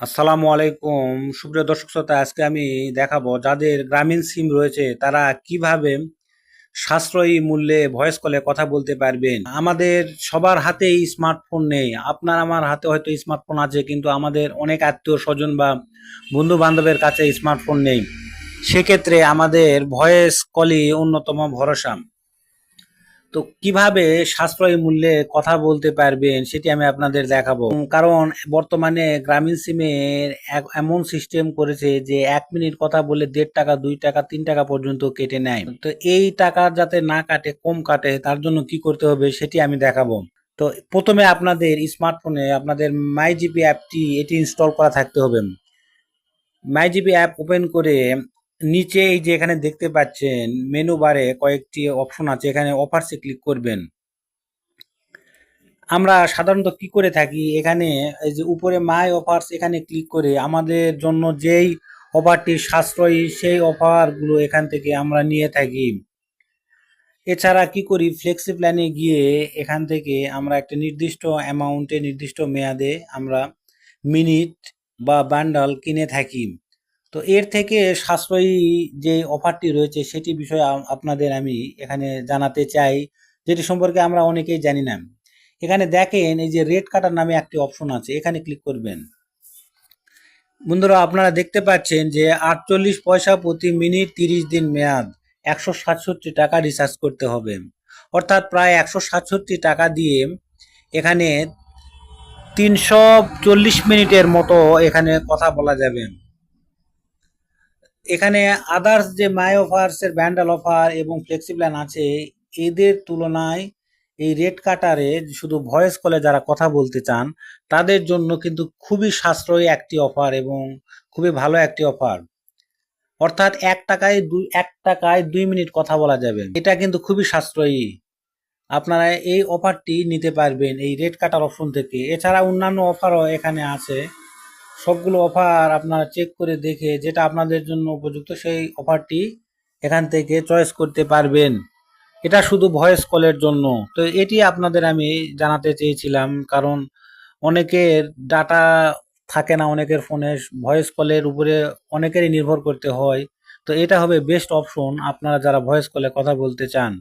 আসসালামু আলাইকুম। সুপ্রিয় দর্শক শ্রোতা, আজকে আমি দেখাবো যাদের গ্রামীণ সিম রয়েছে, তারা কীভাবে সাশ্রয়ী মূল্যে ভয়েস কলে কথা বলতে পারবেন। আমাদের সবার হাতেই স্মার্টফোন নেই। আপনার আমার হাতে হয়তো স্মার্টফোন আছে, কিন্তু আমাদের অনেক আত্মীয় স্বজন বা বন্ধু বান্ধবের কাছে স্মার্টফোন নেই। সেক্ষেত্রে আমাদের ভয়েস কলই অন্যতম ভরসা। তো কীভাবে সাশ্রয়ী মূল্যে কথা বলতে পারবেন সেটি আমি আপনাদের দেখাবো। কারণ বর্তমানে গ্রামীণ সিমের এমন সিস্টেম করেছে যে এক মিনিট কথা বলে দেড় টাকা, দুই টাকা, তিন টাকা পর্যন্ত কেটে নেয়। তো এই টাকা যাতে না কাটে, কম কাটে, তার জন্য কি করতে হবে সেটি আমি দেখাবো। তো প্রথমে আপনাদের স্মার্টফোনে আপনাদের মাই জিপি অ্যাপটি এটি ইনস্টল করা থাকতে হবে। মাই জিপি অ্যাপ ওপেন করে নিচে এই যে এখানে দেখতে পাচ্ছেন মেনু বারে কয়েকটি অপশন আছে, এখানে অফার্সে ক্লিক করবেন। আমরা সাধারণত কি করে থাকি, এখানে এই যে উপরে মাই অফার্স এখানে ক্লিক করে আমাদের জন্য যেই অফারটি সাশ্রয়ী, সেই অফারগুলো এখান থেকে আমরা নিয়ে থাকি। এছাড়া কি করি ফ্লেক্সি প্ল্যানে গিয়ে এখান থেকে আমরা একটা নির্দিষ্ট অ্যামাউন্টে নির্দিষ্ট মেয়াদে আমরা মিনিট বা বান্ডাল কিনে থাকি। তো এর থেকে সাশ্রয়ী যে অফারটি রয়েছে, সেটি বিষয়ে আপনাদের আমি এখানে জানাতে চাই, যেটি সম্পর্কে আমরা অনেকেই জানি না। এখানে দেখেন, এই যে রেড কাটার নামে একটি অপশন আছে, এখানে ক্লিক করবেন। বন্ধুরা, আপনারা দেখতে পাচ্ছেন যে আটচল্লিশ পয়সা প্রতি মিনিট তিরিশ দিন মেয়াদ, একশো সাতষট্টি টাকা রিচার্জ করতে হবে। অর্থাৎ প্রায় একশো সাতষট্টি টাকা দিয়ে এখানে তিনশো চল্লিশ মিনিটের মতো এখানে কথা বলা যাবে। এখানে আদার্স যে মাই অফার্স এর ব্যান্ডাল অফার এবং ফ্লেক্সিপ্ল্যান আছে, এদের তুলনায় এই রেড কাটারে শুধু ভয়েস কলে যারা কথা বলতে চান, তাদের জন্য কিন্তু খুবই সাশ্রয়ী একটি অফার এবং খুবই ভালো একটি অফার অর্থাৎ এক টাকায় দুই এক টাকায় দুই মিনিট কথা বলা যাবে। এটা কিন্তু খুবই সাশ্রয়ী। আপনারা এই অফারটি নিতে পারবেন এই রেড কাটার অপশন থেকে। এছাড়া অন্যান্য অফারও এখানে আছে। সবগুলো অফার আপনারা চেক করে দেখে যেটা আপনাদের জন্য উপযুক্ত সেই অফারটি এখান থেকে চয়েস করতে পারবেন। এটা শুধু ভয়েস কলের জন্য। তো এটি আপনাদের আমি জানাতে চেয়েছিলাম, কারণ অনেকের ডাটা থাকে না অনেকের ফোনে ভয়েস কলের উপরে অনেকেরই নির্ভর করতে হয়। তো এটা হবে বেস্ট অপশন আপনারা যারা ভয়েস কলে কথা বলতে চান।